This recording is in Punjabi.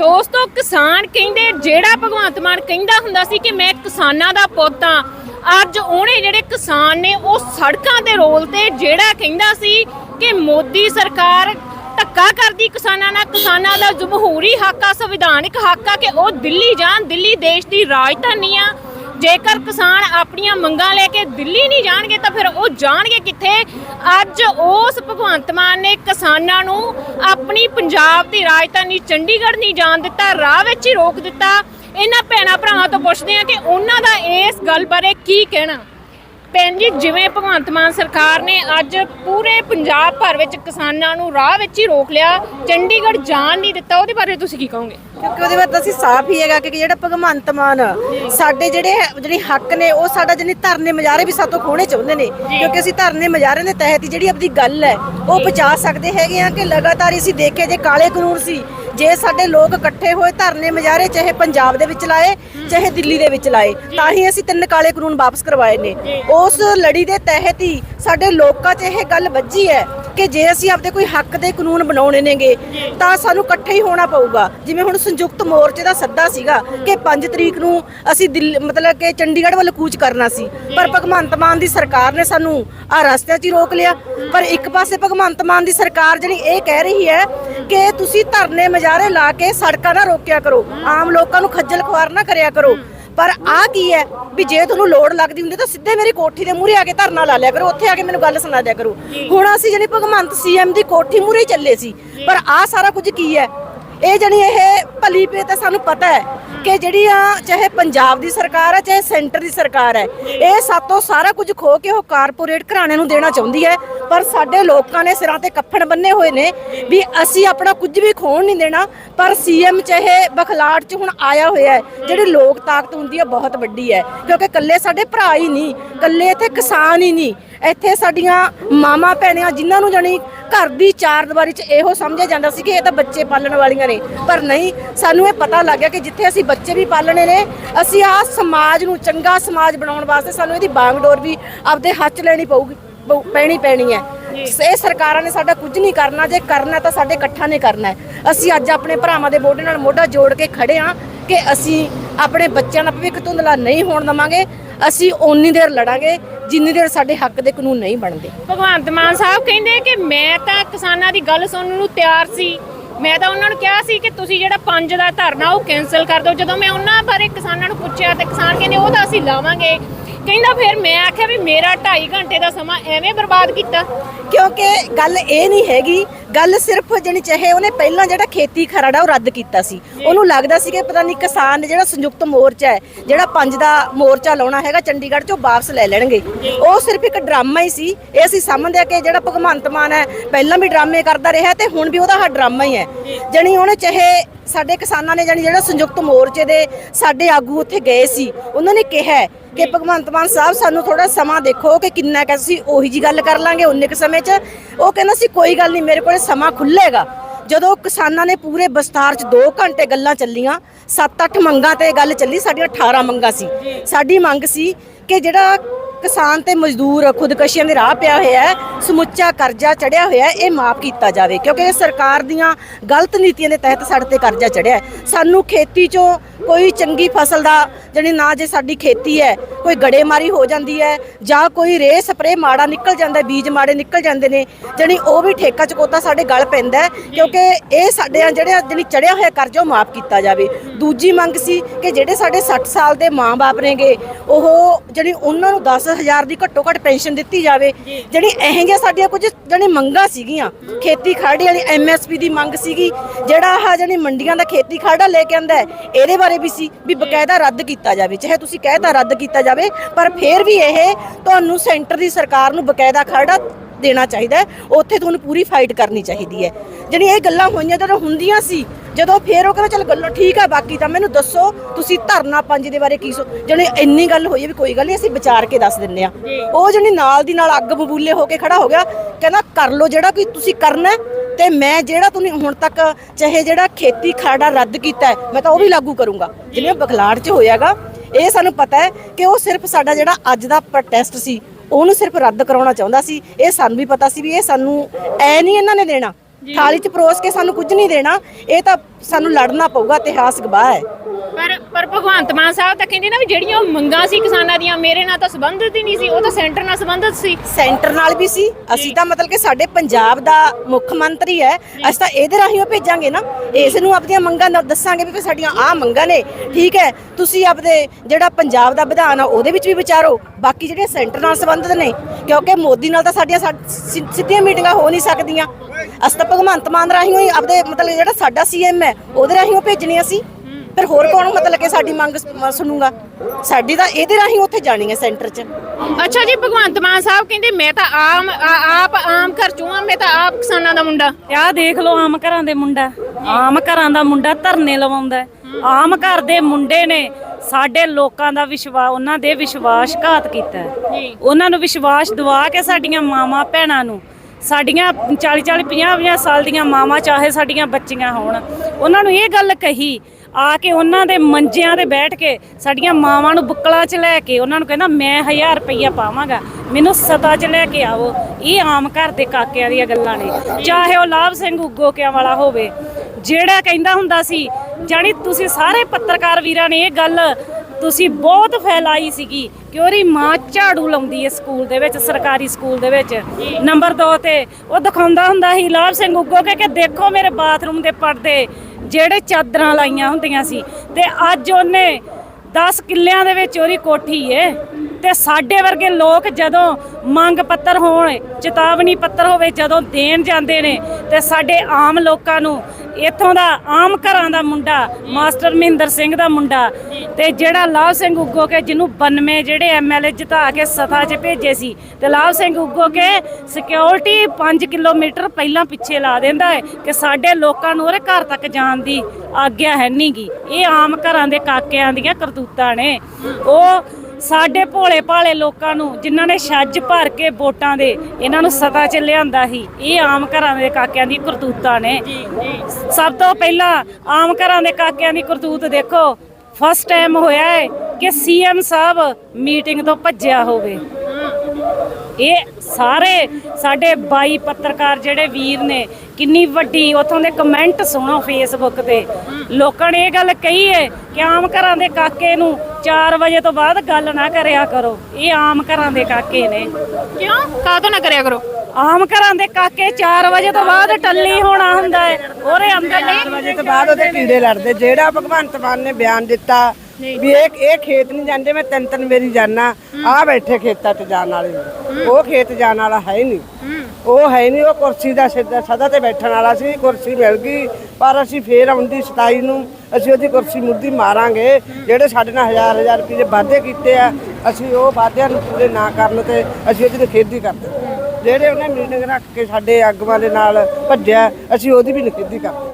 ਦੋਸਤੋ, ਕਿਸਾਨ ਕਹਿੰਦੇ, ਜਿਹੜਾ ਭਗਵੰਤ ਮਾਨ ਕਹਿੰਦਾ ਹੁੰਦਾ ਸੀ ਕਿ ਮੈਂ ਕਿਸਾਨਾਂ ਦਾ ਪੁੱਤ ਹਾਂ, ਅੱਜ ਉਹਨੇ ਜਿਹੜੇ ਕਿਸਾਨ ਨੇ ਉਹ ਸੜਕਾਂ ਤੇ ਰੋਲ ਤੇ ਜਿਹੜਾ ਕਹਿੰਦਾ ਸੀ ਕਿ ਮੋਦੀ ਸਰਕਾਰ ਧੱਕਾ ਕਰਦੀ ਕਿਸਾਨਾਂ ਨਾਲ, ਕਿਸਾਨਾਂ ਦਾ ਜਮਹੂਰੀ ਹੱਕ ਆ, ਸੰਵਿਧਾਨਿਕ ਹੱਕ ਆ ਕਿ ਉਹ ਦਿੱਲੀ ਜਾਣ, ਦਿੱਲੀ ਦੇਸ਼ ਦੀ ਰਾਜਧਾਨੀ ਆ। ਜੇਕਰ ਕਿਸਾਨ ਆਪਣੀਆਂ ਮੰਗਾਂ ਲੈ ਕੇ ਦਿੱਲੀ ਨਹੀਂ ਜਾਣਗੇ ਤਾਂ ਫਿਰ ਉਹ ਜਾਣਗੇ ਕਿੱਥੇ? ਅੱਜ ਉਸ ਭਗਵੰਤ ਮਾਨ ਨੇ ਕਿਸਾਨਾਂ ਨੂੰ ਆਪਣੀ ਪੰਜਾਬ ਦੀ ਰਾਜਧਾਨੀ ਚੰਡੀਗੜ੍ਹ ਨਹੀਂ ਜਾਣ ਦਿੱਤਾ, ਰਾਹ ਵਿੱਚ ਹੀ ਰੋਕ ਦਿੱਤਾ। ਇਹਨਾਂ ਭੈਣਾ ਭਰਾਵਾਂ ਤੋਂ ਪੁੱਛਦੇ ਆ ਕਿ ਉਹਨਾਂ ਦਾ ਇਸ ਗੱਲ ਬਾਰੇ ਕੀ ਕਹਿਣਾ? ਭੈਣ ਜੀ ਜਿਵੇਂ ਭਗਵੰਤ ਮਾਨ ਸਰਕਾਰ ਨੇ ਅੱਜ ਪੂਰੇ ਪੰਜਾਬ ਭਰ ਵਿੱਚ ਕਿਸਾਨਾਂ ਨੂੰ ਰਾਹ ਵਿੱਚ ਹੀ ਰੋਕ ਲਿਆ ਚੰਡੀਗੜ੍ਹ ਜਾਣ ਨਹੀਂ ਦਿੱਤਾ ਉਹਦੇ ਬਾਰੇ ਤੁਸੀਂ ਕੀ ਕਹੋਗੇ? ਕਿਉਂਕਿ ਉਹਦੇ ਬਾਅਦ ਅਸੀਂ ਸਾਫ਼ ਹੀ ਹੈਗਾ ਕਿ ਜਿਹੜਾ ਭਗਵੰਤ ਮਾਨ ਸਾਡੇ ਜਿਹੜੇ ਜਿਹੜੇ ਹੱਕ ਨੇ ਉਹ ਸਾਡਾ ਜਿਹੜੀ ਧਰਨੇ ਮਜਾਰੇ ਵੀ ਸਾਤੋਂ ਖੋਣੇ ਚਾਹੁੰਦੇ ਨੇ। ਕਿਉਂਕਿ ਅਸੀਂ ਧਰਨੇ ਮਜਾਰੇ ਦੇ ਤਹਿਤ ਜਿਹੜੀ ਆਪਣੀ ਗੱਲ ਹੈ ਉਹ ਪਹੁੰਚਾ ਸਕਦੇ ਹੈਗੇ ਆ ਕਿ ਲਗਾਤਾਰ ਅਸੀਂ ਦੇਖੇ ਜੇ ਕਾਲੇ ਕਾਨੂੰਨ ਸੀ ਜੇ ਸਾਡੇ ਲੋਕ ਇਕੱਠੇ ਹੋਏ ਧਰਨੇ ਮਜਾਰੇ ਚਾਹੇ ਪੰਜਾਬ ਦੇ ਵਿੱਚ ਲਾਏ ਚਾਹੇ ਦਿੱਲੀ ਦੇ ਵਿੱਚ ਲਾਏ ਤਾਂ ਹੀ ਅਸੀਂ ਤਿੰਨ ਕਾਲੇ ਕਾਨੂੰਨ ਵਾਪਸ ਕਰਵਾਏ ਨੇ। ਉਸ ਲੜੀ ਦੇ ਤਹਿਤ ਹੀ ਸਾਡੇ ਲੋਕਾਂ 'ਚ ਇਹ ਗੱਲ ਵੱਜੀ ਹੈ ਕਿ ਜੇ ਅਸੀਂ ਆਪਦੇ ਕੋਈ ਹੱਕ ਦੇ ਕਾਨੂੰਨ ਬਣਾਉਣੇ ਨੇਗੇ, ਤਾਂ ਸਾਨੂੰ ਇਕੱਠੇ ਹੀ ਹੋਣਾ ਪਊਗਾ। ਜਿਵੇਂ ਹੁਣ ਸੰਯੁਕਤ ਮੋਰਚੇ ਦਾ ਸੱਦਾ ਸੀਗਾ ਕਿ 5 ਤਰੀਕ ਨੂੰ ਅਸੀਂ ਦਿੱਲੀ, ਮਤਲਬ ਕਿ ਚੰਡੀਗੜ੍ਹ ਵੱਲ ਕੂਚ ਕਰਨਾ ਸੀ। ਪਰ ਭਗਵੰਤ ਮਾਨ ਦੀ ਸਰਕਾਰ ਨੇ ਸਾਨੂੰ ਆ ਰਸਤੇ 'ਚ ਹੀ ਰੋਕ ਲਿਆ। ਪਰ ਇੱਕ ਪਾਸੇ ਭਗਵੰਤ ਮਾਨ ਦੀ ਸਰਕਾਰ ਜਿਹੜੀ ਇਹ ਕਹਿ ਰਹੀ ਹੈ ਕਿ ਤੁਸੀਂ ਧਰਨੇ ਮਜਾਰੇ ਲਾ ਕੇ ਸੜਕਾਂ ਨਾ ਰੋਕਿਆ ਕਰੋ। ਆਮ ਲੋਕਾਂ ਨੂੰ ਖੱਜਲ ਖੁਆਰ ਨਾ ਕਰਿਆ ਕਰੋ। ਪਰ ਆ ਕੀ ਹੈ ਵੀ ਜੇ ਤੁਹਾਨੂੰ ਲੋੜ ਲੱਗਦੀ ਹੁੰਦੀ ਤਾਂ ਸਿੱਧੇ ਮੇਰੀ ਕੋਠੀ ਦੇ ਮੂਹਰੇ ਆ ਕੇ ਧਰਨਾ ਲਾ ਲਿਆ ਕਰੋ ਉੱਥੇ ਆ ਕੇ ਮੈਨੂੰ ਗੱਲ ਸੁਣਾ ਦਿਆ ਕਰੋ। ਹੁਣ ਅਸੀਂ ਜਣੀ ਭਗਵੰਤ ਸੀਐਮ ਦੀ ਕੋਠੀ ਮੂਹਰੇ ਚੱਲੇ ਸੀ। ਪਰ ਆ ਸਾਰਾ ਕੁਝ ਕੀ ਹੈ? ਇਹ ਜਣੀ ਇਹ ਭਲੀ ਪੇ ਤਾਂ ਸਾਨੂੰ ਪਤਾ ਹੈ ਕਿ ਜਿਹੜੀ ਆ ਚਾਹੇ ਪੰਜਾਬ ਦੀ ਸਰਕਾਰ ਹੈ, ਚਾਹੇ ਸੈਂਟਰ ਦੀ ਸਰਕਾਰ ਹੈ, ਇਹ ਸਾਤੋਂ ਸਾਰਾ ਕੁਝ ਖੋ ਕੇ ਉਹ ਕਾਰਪੋਰੇਟ ਘਰਾਣਿਆਂ ਨੂੰ ਦੇਣਾ ਚਾਹੁੰਦੀ ਹੈ। ਪਰ ਸਾਡੇ ਲੋਕਾਂ ਨੇ ਸਿਰਾਂ ਤੇ ਕੱਫਣ ਬੰਨੇ ਹੋਏ ਨੇ ਵੀ ਅਸੀਂ ਆਪਣਾ ਕੁਝ ਵੀ ਖੋਣ ਨਹੀਂ ਦੇਣਾ, ਪਰ ਸੀਐਮ ਚਾਹੇ ਬਖਲਾਟ 'ਚ ਹੁਣ ਆਇਆ ਹੋਇਆ ਹੈ, ਜਿਹੜੀ ਲੋਕ ਤਾਕਤ ਹੁੰਦੀ ਹੈ ਬਹੁਤ ਵੱਡੀ ਹੈ। ਕਿਉਂਕਿ ਕੱਲੇ ਸਾਡੇ ਭਰਾ ਹੀ ਨਹੀਂ ਕੱਲੇ ਇੱਥੇ ਕਿਸਾਨ ਹੀ ਨਹੀਂ, ਇੱਥੇ ਸਾਡੀਆਂ ਮਾਮਾ ਭੈਣਾਂ ਜਿਨ੍ਹਾਂ ਨੂੰ ਜਾਣੀ ਘਰ ਦੀ ਚਾਰ ਦੀਵਾਰੀ 'ਚ ਇਹੋ ਸਮਝਿਆ ਜਾਂਦਾ ਸੀ ਕਿ ਇਹ ਤਾਂ ਬੱਚੇ ਪਾਲਣ ਵਾਲੀਆਂ ਨੇ। ਪਰ ਨਹੀਂ ਸਾਨੂੰ ਇਹ ਪਤਾ ਲੱਗ ਗਿਆ ਕਿ ਜਿੱਥੇ ਅਸੀਂ ਬੱਚੇ ਵੀ ਪਾਲਣੇ ਨੇ ਅਸੀਂ ਆ ਸਮਾਜ ਨੂੰ ਚੰਗਾ ਸਮਾਜ ਬਣਾਉਣ ਵਾਸਤੇ ਸਾਨੂੰ ਇਹਦੀ ਬਾਗਡੋਰ ਵੀ ਆਪਦੇ ਹੱਥ 'ਚ ਲੈਣੀ ਪਊਗੀ ਪਊ- ਪੈਣੀ ਪੈਣੀ ਹੈ। ਇਹ ਸਰਕਾਰਾਂ ਨੇ ਸਾਡਾ ਕੁਝ ਨਹੀਂ ਕਰਨਾ ਜੇ ਕਰਨਾ ਤਾਂ ਸਾਡੇ ਇਕੱਠਾ ਨੇ ਕਰਨਾ ਅਸੀਂ ਅੱਜ ਆਪਣੇ ਭਰਾਵਾਂ ਦੇ ਮੋਢੇ ਨਾਲ ਮੋਢਾ ਜੋੜ ਕੇ ਖੜੇ ਹਾਂ ਕਿ ਅਸੀਂ ਆਪਣੇ ਬੱਚਿਆਂ ਦਾ ਭਵਿੱਖ ਧੁੰਦਲਾ ਨਹੀਂ ਹੋਣ ਦਵਾਂਗੇ ਅਸੀਂ ਓਨੀ ਦੇਰ ਲੜਾਂਗੇ ਜਿੰਨੀ ਦੇਰ ਸਾਡੇ ਹੱਕ ਦੇ ਕਾਨੂੰਨ ਨਹੀਂ ਬਣਦੇ। ਭਗਵੰਤ ਮਾਨ ਸਾਹਿਬ ਕਹਿੰਦੇ ਕਿ ਮੈਂ ਤਾਂ ਕਿਸਾਨਾਂ ਦੀ ਗੱਲ ਸੁਣਨ ਨੂੰ ਤਿਆਰ ਸੀ। ਮੈਂ ਤਾਂ ਉਹਨਾਂ ਨੂੰ ਕਿਹਾ ਸੀ ਕਿ ਤੁਸੀਂ ਜਿਹੜਾ ਪੰਜ ਦਾ ਧਰਨਾ ਉਹ ਕੈਨਸਲ ਕਰ ਦਿਓ। ਜਦੋਂ ਮੈਂ ਉਹਨਾਂ ਬਾਰੇ ਕਿਸਾਨਾਂ ਨੂੰ ਪੁੱਛਿਆ ਤੇ ਕਿਸਾਨ ਕਹਿੰਦੇ ਉਹ ਤਾਂ ਅਸੀਂ ਲਾਵਾਂਗੇ। ਕਹਿੰਦਾ ਫਿਰ ਮੈਂ ਆਖਿਆ ਵੀ ਮੇਰਾ 2.5 ਘੰਟੇ ਦਾ ਸਮਾਂ ਐਵੇਂ ਬਰਬਾਦ ਕੀਤਾ। ਕਿਉਂਕਿ ਗੱਲ ਇਹ ਨਹੀਂ ਹੈਗੀ ਗੱਲ ਸਿਰਫ ਜਣੀ ਚਾਹੇ ਉਹਨੇ ਪਹਿਲਾਂ ਜਿਹੜਾ ਖੇਤੀ ਖਰੜਾ ਉਹ ਰੱਦ ਕੀਤਾ ਸੀ। ਉਹਨੂੰ ਲੱਗਦਾ ਸੀ ਕਿ ਪਤਾ ਨਹੀਂ ਕਿਸਾਨ ਜਿਹੜਾ ਸੰਯੁਕਤ ਮੋਰਚਾ ਹੈ, ਜਿਹੜਾ ਪੰਜ ਦਾ ਮੋਰਚਾ ਲਾਉਣਾ ਹੈਗਾ, ਚੰਡੀਗੜ੍ਹ 'ਚੋਂ ਵਾਪਸ ਲੈ ਲੈਣਗੇ। ਉਹ ਸਿਰਫ ਇੱਕ ਡਰਾਮਾ ਹੀ ਸੀ। ਇਹ ਅਸੀਂ ਸਮਝਦੇ ਆ ਕਿ ਜਿਹੜਾ ਭਗਵੰਤ ਮਾਨ ਹੈ, ਪਹਿਲਾਂ ਵੀ ਡਰਾਮੇ ਕਰਦਾ ਰਿਹਾ ਤੇ ਹੁਣ ਵੀ ਉਹਦਾ ਹਾ ਡਰਾਮਾ ਹੀ ਹੈ। ਜਣੀ ਉਹਨੇ ਚਾਹੇ ਸਾਡੇ ਕਿਸਾਨਾਂ ਨੇ ਜਾਣੀ ਜਿਹੜਾ ਸੰਯੁਕਤ ਮੋਰਚੇ ਦੇ ਸਾਡੇ ਆਗੂ ਉੱਥੇ ਗਏ ਸੀ, ਉਹਨਾਂ ਨੇ ਕਿਹਾ ਕਿ ਭਗਵੰਤ ਮਾਨ ਸਾਹਿਬ, ਸਾਨੂੰ ਥੋੜਾ ਸਮਾਂ ਦੇਖੋ ਕਿ ਕਿੰਨਾ ਕਿ ਅਸੀਂ ਉਹੀ ਜੀ ਗੱਲ ਕਰ ਲਾਂਗੇ ਉਨੇ ਕੁ ਸਮੇਂ 'ਚ। ਉਹ ਕਹਿੰਦਾ ਸੀ, ਕੋਈ ਗੱਲ ਨਹੀਂ ਮੇਰੇ ਕੋਲ ਸਮਾਂ ਖੁੱਲੇਗਾ ਜਦੋਂ ਕਿਸਾਨਾਂ ਨੇ ਪੂਰੇ ਵਿਸਤਾਰ 'ਚ 2 ਘੰਟੇ ਗੱਲਾਂ ਚੱਲੀਆਂ 7-8 ਮੰਗਾਂ ਤੇ ਗੱਲ ਚੱਲੀ ਸਾਡੀਆਂ 18 ਮੰਗਾਂ ਸੀ। ਸਾਡੀ ਮੰਗ ਸੀ ਕਿ ਜਿਹੜਾ ਕਿਸਾਨ ਤੇ ਮਜ਼ਦੂਰ ਖੁਦਕਸ਼ੀਆਂ ਦੇ ਰਾਹ ਪਿਆ ਹੋਇਆ ਹੈ ਸਮੁੱਚਾ ਕਰਜ਼ਾ ਚੜਿਆ ਹੋਇਆ ਹੈ ਇਹ ਮਾਫ ਕੀਤਾ ਜਾਵੇ। ਕਿਉਂਕਿ ਇਹ ਸਰਕਾਰ ਦੀਆਂ ਗਲਤ ਨੀਤੀਆਂ ਦੇ ਤਹਿਤ ਸਾਡੇ ਤੇ ਕਰਜ਼ਾ ਚੜਿਆ ਹੈ। ਸਾਨੂੰ ਖੇਤੀ 'ਚੋਂ ਕੋਈ ਚੰਗੀ ਫਸਲ ਦਾ ਜਿਹੜੀ ਨਾ ਜੇ ਸਾਡੀ ਖੇਤੀ ਹੈ ਕੋਈ ਗੜੇਮਾਰੀ ਹੋ ਜਾਂਦੀ ਹੈ ਜਾਂ ਕੋਈ ਰੇ ਸਪਰੇ ਮਾੜਾ ਨਿਕਲ ਜਾਂਦਾ ਬੀਜ ਮਾੜੇ ਨਿਕਲ ਜਾਂਦੇ ਨੇ ਜਿਹੜੀ ਉਹ ਵੀ ਠੇਕਾ ਚਕੋਤਾ ਸਾਡੇ ਗਲ ਪੈਂਦਾ ਕਿਉਂਕਿ ਇਹ ਸਾਡੇ ਜਿਹੜੇ ਜਿਹੜੀ ਚੜਿਆ ਹੋਇਆ ਕਰਜ਼ਾ ਮਾਫ ਕੀਤਾ ਜਾਵੇ। ਦੂਜੀ ਮੰਗ ਸੀ ਕਿ ਜਿਹੜੇ ਸਾਡੇ 60 ਸਾਲ ਦੇ ਮਾਂ-ਬਾਪ ਨੇਗੇ ਉਹ ਜਿਹੜੀ ਉਹਨਾਂ ਨੂੰ 10000 ਦੀ ਘੱਟੋ ਘੱਟ ਪੈਨਸ਼ਨ ਦਿੱਤੀ ਜਾਵੇ। ਜਿਹੜੀ ਇਹੋ ਜਿਹੀਆਂ ਸਾਡੀਆਂ ਕੁਝ ਜਿਹੜੀ ਮੰਗਾਂ ਸੀਗੀਆਂ। ਖੇਤੀ ਖਾੜੀ ਵਾਲੀ ਐਮਐਸਪੀ ਦੀ ਮੰਗ ਸੀਗੀ ਜਿਹੜਾ ਆਹ ਜਿਹੜੀ ਮੰਡੀਆਂ ਦਾ ਖੇਤੀ ਖਾੜਾ ਲੈ ਕੇ ਆਂਦਾ ਇਹਦੇ ਬਾਰੇ ਵੀ ਸੀ ਵੀ ਬਕਾਇਦਾ ਰੱਦ ਕੀਤਾ ਕੀਤਾ ਜਾਵੇ, ਚਾਹੇ ਤੁਸੀਂ ਕਹਿ ਕਹਿਤਾ ਰੱਦ ਕੀਤਾ ਜਾਵੇ, ਪਰ ਫਿਰ ਵੀ ਇਹ ਤੁਹਾਨੂੰ ਸੈਂਟਰ ਦੀ ਸਰਕਾਰ ਨੂੰ ਬਕਾਇਦਾ ਖਰੜਾ ਦੇਣਾ ਚਾਹੀਦਾ ਹੈ। ਉੱਥੇ ਤੁਹਾਨੂੰ ਪੂਰੀ ਫਾਈਟ ਕਰਨੀ ਚਾਹੀਦੀ ਹੈ। ਜਿਹੜੀ ਇਹ ਗੱਲਾਂ ਹੋਈਆਂ ਜਦੋਂ ਹੁੰਦੀਆਂ ਸੀ ਜਦੋਂ ਫੇਰ ਉਹ ਕਹਿੰਦਾ ਚਲ ਗੱਲਾਂ ਠੀਕ ਆ ਬਾਕੀ ਤਾਂ ਮੈਨੂੰ ਦੱਸੋ ਤੁਸੀਂ ਧਰਨਾ ਪੰਜ ਦੇ ਬਾਰੇ ਕੀ ਸੋ ਜਿਹੜੀ ਇੰਨੀ ਗੱਲ ਹੋਈ ਹੈ ਵੀ ਕੋਈ ਗੱਲ ਨਹੀਂ ਅਸੀਂ ਵਿਚਾਰ ਕੇ ਦੱਸ ਦਿੰਨੇ ਆ ਉਹ ਜਿਹੜੀ ਨਾਲ ਦੀ ਨਾਲ ਅੱਗ ਬਬੂਲੇ ਹੋ ਕੇ ਖੜਾ ਹੋ ਗਿਆ ਕਹਿੰਦਾ ਕਰ ਲਓ ਜਿਹੜਾ ਕੋਈ ਤੁਸੀਂ ਕਰਨਾ ਹੈ ਤੇ ਮੈਂ ਜਿਹੜਾ ਤੁਸੀਂ ਹੁਣ ਤੱਕ ਚਾਹੇ ਜਿਹੜਾ ਖੇਤੀ ਖਾੜਾ ਰੱਦ ਕੀਤਾ ਹੈ, ਮੈਂ ਤਾਂ ਉਹ ਵੀ ਲਾਗੂ ਕਰੂੰਗਾ। ਜਿਵੇਂ ਬਖਲਾੜ 'ਚ ਹੋਇਆਗਾ ਇਹ ਸਾਨੂੰ ਪਤਾ ਹੈ ਕਿ ਉਹ ਸਿਰਫ ਸਾਡਾ ਜਿਹੜਾ ਅੱਜ ਦਾ ਪ੍ਰੋਟੈਸਟ ਸੀ ਉਹਨੂੰ ਸਿਰਫ ਰੱਦ ਕਰਾਉਣਾ ਚਾਹੁੰਦਾ ਸੀ। ਇਹ ਸਾਨੂੰ ਵੀ ਪਤਾ ਸੀ ਵੀ ਇਹ ਸਾਨੂੰ ਐ ਨਹੀਂ ਇਹਨਾਂ ਨੇ ਦੇਣਾ। ਥਾਲੀ 'ਚ ਪਰੋਸ ਕੇ ਸਾਨੂੰ ਕੁਝ ਨਹੀਂ ਦੇਣਾ। ਇਹ ਤਾਂ ਸਾਨੂੰ ਲੜਨਾ ਪਊਗਾ ਇਤਿਹਾਸ ਗਵਾਹ ਹੈ। ਪਰ ਪਰ ਭਗਵੰਤ ਮਾਨ ਸਾਹਿਬ ਤਾਂ ਕਹਿੰਦੇ ਨਾ ਵੀ ਜਿਹੜੀਆਂ ਉਹ ਮੰਗਾਂ ਸੀ ਕਿਸਾਨਾਂ ਦੀਆਂ ਮੇਰੇ ਨਾਲ ਤਾਂ ਸੰਬੰਧਿਤ ਹੀ ਨਹੀਂ ਸੀ ਉਹ ਤਾਂ ਸੈਂਟਰ ਨਾਲ ਸੰਬੰਧਿਤ ਸੀ। ਸੈਂਟਰ ਨਾਲ ਵੀ ਸੀ। ਅਸੀਂ ਤਾਂ ਮਤਲਬ ਕਿ ਸਾਡੇ ਪੰਜਾਬ ਦਾ ਮੁੱਖ ਮੰਤਰੀ ਹੈ। ਅਸੀਂ ਤਾਂ ਇਹਦੇ ਰਾਹੀਂ ਉਹ ਭੇਜਾਂਗੇ ਨਾ। ਇਸ ਨੂੰ ਆਪਣੀਆਂ ਮੰਗਾਂ ਦਾ ਦੱਸਾਂਗੇ ਵੀ ਸਾਡੀਆਂ ਆਹ ਮੰਗਾਂ ਨੇ। ਠੀਕ ਹੈ ਤੁਸੀਂ ਆਪਦੇ ਜਿਹੜਾ ਪੰਜਾਬ ਦਾ ਵਿਧਾਨ ਆ ਉਹਦੇ ਵਿੱਚ ਵੀ ਵਿਚਾਰੋ। ਬਾਕੀ ਜਿਹੜੀਆਂ ਸੈਂਟਰ ਨਾਲ ਸੰਬੰਧਿਤ ਨੇ ਕਿਉਂਕਿ ਮੋਦੀ ਨਾਲ ਤਾਂ ਸਾਡੀਆਂ ਸਾ- ਸਿ- ਸਿੱਧੀਆਂ ਮੀਟਿੰਗਾਂ ਹੋ ਨਹੀਂ ਸਕਦੀਆਂ। ਅਸੀਂ ਤਾਂ ਭਗਵੰਤ ਮਾਨ ਰਾਹੀਂ ਹੀ ਆਪਦੇ ਮਤਲਬ ਜਿਹੜਾ ਸਾਡਾ ਸੀਐਮ ਹੈ ਉਹਦੇ ਰਾਹੀਂ ਉਹ ਭੇਜਣੀ ਅਸੀਂ ਫਿਰ ਹੋਰ ਕੌਣ ਮਤਲਬ ਕਿ ਸਾਡੀ ਮੰਗ ਸ- ਸੁਣੂਗਾ? ਸਾਡੀ ਤਾਂ ਇਹਦੇ ਰਾਹੀਂ ਉੱਥੇ ਜਾਣੀ ਹੈ ਸੈਂਟਰ 'ਚ। ਅੱਛਾ ਜੀ ਭਗਵੰਤ ਮਾਨ ਸਾਹਿਬ ਕਹਿੰਦੇ ਮੈਂ ਤਾਂ ਆਮ ਆ- ਆਪ ਆਮ ਘਰ ਚੋਂ ਆ ਮੈਂ ਤਾਂ ਆਪ ਕਿਸਾਨਾਂ ਦਾ ਮੁੰਡਾ। ਆਹ ਦੇਖ ਲਓ ਆਮ ਘਰਾਂ ਦੇ ਮੁੰਡਾ। ਆਮ ਘਰਾਂ ਦਾ ਮੁੰਡਾ ਧਰਨੇ ਲਵਾਉਂਦਾ ਹੈ। ਆਮ ਘਰ ਦੇ ਮੁੰਡੇ ਨੇ ਸਾਡੇ ਲੋਕਾਂ ਦਾ ਵਿਸ਼ਵਾਸ ਉਹਨਾਂ ਦੇ ਵਿਸ਼ਵਾਸਘਾਤ ਕੀਤਾ ਹੈ। ਜੀ। ਉਹਨਾਂ ਨੂੰ ਵਿਸ਼ਵਾਸ ਦਿਵਾ ਕੇ ਸਾਡੀਆਂ ਮਾਵਾਂ ਭੈਣਾਂ ਨੂੰ ਸਾਡੀਆਂ 40 40 50 50 ਸਾਲ ਦੀਆਂ ਮਾਵਾਂ ਚਾਹੇ ਸਾਡੀਆਂ ਬੱਚੀਆਂ ਹੋਣ। ਉਹਨਾਂ ਨੂੰ ਇਹ ਗੱਲ ਕਹੀ ਆ ਕੇ ਉਹਨਾਂ ਦੇ ਮੰਜਿਆਂ ਤੇ ਬੈਠ ਕੇ ਸਾਡੀਆਂ ਮਾਵਾਂ ਨੂੰ ਬੁੱਕਲਾਂ 'ਚ ਲੈ ਕੇ ਉਹਨਾਂ ਨੂੰ ਕਹਿੰਦਾ, ਮੈਂ 1000 ਰੁਪਈਆ ਪਾਵਾਂਗਾ, ਮੈਨੂੰ ਸਤਾ 'ਚ ਲੈ ਕੇ ਆਵੋ। ਇਹ ਆਮ ਘਰ ਦੇ ਕਾਕਿਆਂ ਦੀਆਂ ਗੱਲਾਂ ਨੇ। ਚਾਹੇ ਉਹ ਲਾਭ ਸਿੰਘ ਉਗੋਕਿਆਂ ਵਾਲਾ ਹੋਵੇ, ਜਿਹੜਾ ਕਹਿੰਦਾ ਹੁੰਦਾ ਸੀ, ਜਾਣੀ ਤੁਸੀਂ ਸਾਰੇ ਪੱਤਰਕਾਰ ਵੀਰਾਂ ਨੇ ਇਹ ਗੱਲ, ਤੁਸੀਂ ਬਹੁਤ ਫੈਲਾਈ ਸੀਗੀ ਕਿ ਉਹਦੀ ਮਾਂ ਝਾੜੂ ਲਾਉਂਦੀ ਹੈ ਸਕੂਲ ਦੇ ਵਿੱਚ, ਸਰਕਾਰੀ ਸਕੂਲ ਦੇ ਵਿੱਚ। ਨੰਬਰ 2 ਤੇ ਉਹ ਦਿਖਾਉਂਦਾ ਹੁੰਦਾ ਸੀ, ਲਾਭ ਸਿੰਘ ਉੱਗੋ ਕੇ ਕਿ ਦੇਖੋ ਮੇਰੇ ਬਾਥਰੂਮ ਦੇ ਪਰਦੇ ਜਿਹੜੇ ਚਾਦਰਾਂ ਲਾਈਆਂ ਹੁੰਦੀਆਂ ਸੀ ਤੇ ਅੱਜ ਉਹਨੇ 10 ਕਿੱਲਿਆਂ ਦੇ ਵਿੱਚ ਉਹਦੀ ਕੋਠੀ ਏ। ਤੇ ਸਾਡੇ ਵਰਗੇ ਲੋਕ ਜਦੋਂ ਮੰਗ ਪੱਤਰ ਹੋਣ, ਚੇਤਾਵਨੀ ਪੱਤਰ ਹੋਵੇ, ਜਦੋਂ ਦੇਣ ਜਾਂਦੇ ਨੇ, ਤੇ ਸਾਡੇ ਆਮ ਲੋਕਾਂ ਨੂੰ ਇੱਥੋਂ ਦਾ ਆਮ ਘਰਾਂ ਦਾ ਮੁੰਡਾ, ਮਾਸਟਰ ਮਹਿੰਦਰ ਸਿੰਘ ਦਾ ਮੁੰਡਾ ਤੇ ਜਿਹੜਾ ਲਾਭ ਸਿੰਘ ਉੱਗੋ ਕੇ ਜਿਹਨੂੰ 92 ਜਿਹੜੇ ਐਮਐਲਏ ਜਿਤਾ ਕੇ ਸਥਾ 'ਚ ਭੇਜੇ ਸੀ ਤੇ ਲਾਭ ਸਿੰਘ ਉੱਗੋ ਕੇ ਸਿਕਿਉਰਿਟੀ 5 ਕਿਲੋਮੀਟਰ ਪਹਿਲਾਂ ਪਿੱਛੇ ਲਾ ਦਿੰਦਾ ਹੈ ਕਿ ਸਾਡੇ ਲੋਕਾਂ ਨੂੰ ਉਹਦੇ ਘਰ ਤੱਕ ਜਾਣ ਦੀ ਆਗਿਆ ਹੈ ਨਹੀਂਗੀ ਇਹ ਆਮ ਘਰਾਂ ਦੇ ਕਾਕਿਆਂ ਦੀਆਂ ਕਰਤੂਤਾਂ ਨੇ। ਉਹ ਸਾਡੇ ਭੋਲੇ ਭਾਲੇ ਲੋਕਾਂ ਨੂੰ ਜਿਨ੍ਹਾਂ ਨੇ ਛੱਜ ਭਰ ਕੇ ਵੋਟਾਂ ਦੇ ਇਹਨਾਂ ਨੂੰ ਸਤਾ ਚ ਲਿਆਂਦਾ ਸੀ। ਇਹ ਆਮ ਘਰਾਂ ਦੇ ਕਾਕਿਆਂ ਦੀ ਕਰਤੂਤਾਂ ਨੇ। ਸਭ ਤੋਂ ਪਹਿਲਾਂ ਆਮ ਘਰਾਂ ਦੇ ਕਾਕਿਆਂ ਦੀ ਕਰਤੂਤ ਦੇਖੋ। ਫਸਟ ਟਾਈਮ ਹੋਇਆ ਹੈ ਕਿ ਸੀਐਮ ਸਾਹਿਬ ਮੀਟਿੰਗ ਤੋਂ ਭੱਜਿਆ ਹੋਵੇ। ਇਹ ਸਾਰੇ ਸਾਡੇ 22 ਪੱਤਰਕਾਰ ਜਿਹੜੇ ਵੀਰ ਨੇ ਕਿੰਨੀ ਵੱਡੀ ਉਥੋਂ ਦੇ ਕਮੈਂਟ ਸੁਣੋ ਫੇਸਬੁੱਕ ਤੇ। ਲੋਕਾਂ ਨੇ ਇਹ ਗੱਲ ਕਹੀ ਹੈ ਕਿ ਆਮ ਘਰਾਂ ਦੇ ਕਾਕੇ ਨੂੰ 4 ਵਜੇ ਤੋਂ ਬਾਅਦ ਗੱਲ ਨਾ ਕਰਿਆ ਕਰੋ। ਇਹ ਆਮ ਘਰਾਂ ਦੇ ਕਾਕੇ ਨੇ। ਕਿਉਂ? ਕਾਹਤੋਂ ਨਾ ਕਰਿਆ ਕਰੋ? ਆਮ ਘਰਾਂ ਦੇ ਕਾਕੇ 4 ਵਜੇ ਤੋਂ ਬਾਅਦ ਟੱਲੀ ਹੋਣਾ ਹੁੰਦਾ ਹੈ। ਉਹਦੇ ਅੰਦਰ ਨਹੀਂ। ਵਜੇ ਤੋਂ ਬਾਅਦ ਉਹਦੇ ਕੀੜੇ ਲੜਦੇ। ਜਿਹੜਾ ਭਗਵੰਤ ਮਾਨ ਨੇ ਬਿਆਨ ਦਿੱਤਾ ਵੀ ਇਹ ਇਹ ਖੇਤ ਨਹੀਂ ਜਾਂਦੇ ਮੈਂ ਤਿੰਨ ਤਿੰਨ ਮੇਰੀ ਜਾਣਾ ਆ ਬੈਠੇ ਖੇਤਾਂ 'ਚ ਜਾਣ ਵਾਲੇ। ਨੇ। ਉਹ ਖੇਤ ਜਾਣ ਵਾਲਾ ਹੈ ਹੀ ਨਹੀਂ। ਉਹ ਹੈ ਨਹੀਂ ਉਹ ਕੁਰਸੀ ਦਾ ਸਿੱਧਾ ਸਦਾ ਤੇ ਬੈਠਣ ਵਾਲਾ ਸੀ ਕੁਰਸੀ ਮਿਲ ਗਈ। ਪਰ ਅਸੀਂ ਫੇਰ ਆਉਂਦੀ 27 ਨੂੰ ਅਸੀਂ ਉਹਦੀ ਕੁਰਸੀ ਮੁੱਦੀ ਮਾਰਾਂਗੇ। ਜਿਹੜੇ ਸਾਡੇ ਨਾਲ ਹਜ਼ਾਰ ਹਜ਼ਾਰ ਰੁਪਏ ਦੇ ਵਾਅਦੇ ਕੀਤੇ ਆ ਅਸੀਂ ਉਹ ਵਾਅਦਿਆਂ ਨੂੰ ਪੂਰੇ ਨਾ ਕਰਨ ਤੇ ਅਸੀਂ ਉਹਦੀ ਨਿਖੇਧੀ ਕਰਦੇ ਜਿਹੜੇ ਉਹਨੇ ਮੀਟਿੰਗ ਰੱਖ ਕੇ ਸਾਡੇ ਆਗੂਆਂ ਦੇ ਨਾਲ ਭੱਜਿਆ ਅਸੀਂ ਉਹਦੀ ਵੀ ਨਿਖੇਧੀ ਕਰਦੇ